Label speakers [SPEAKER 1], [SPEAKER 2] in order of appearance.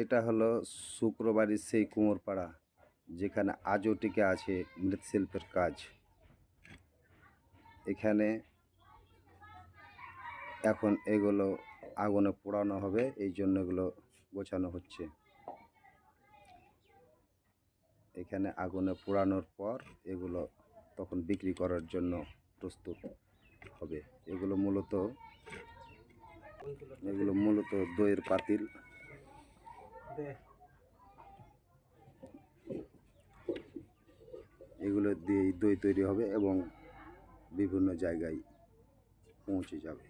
[SPEAKER 1] এটা হলো শুক্রবারের সেই কুমোরপাড়া, যেখানে আজও টিকে আছে মৃৎশিল্পের কাজ। এখানে এখন এগুলো আগুনে পোড়ানো হবে, এই জন্য এগুলো গোছানো হচ্ছে। এখানে আগুনে পোড়ানোর পর এগুলো তখন বিক্রি করার জন্য প্রস্তুত হবে। এগুলো মূলত এগুলো মূলত দইয়ের পাতিল। এগুলো দিয়েই দই তৈরি হবে এবং বিভিন্ন জায়গায় পৌঁছে যাবে।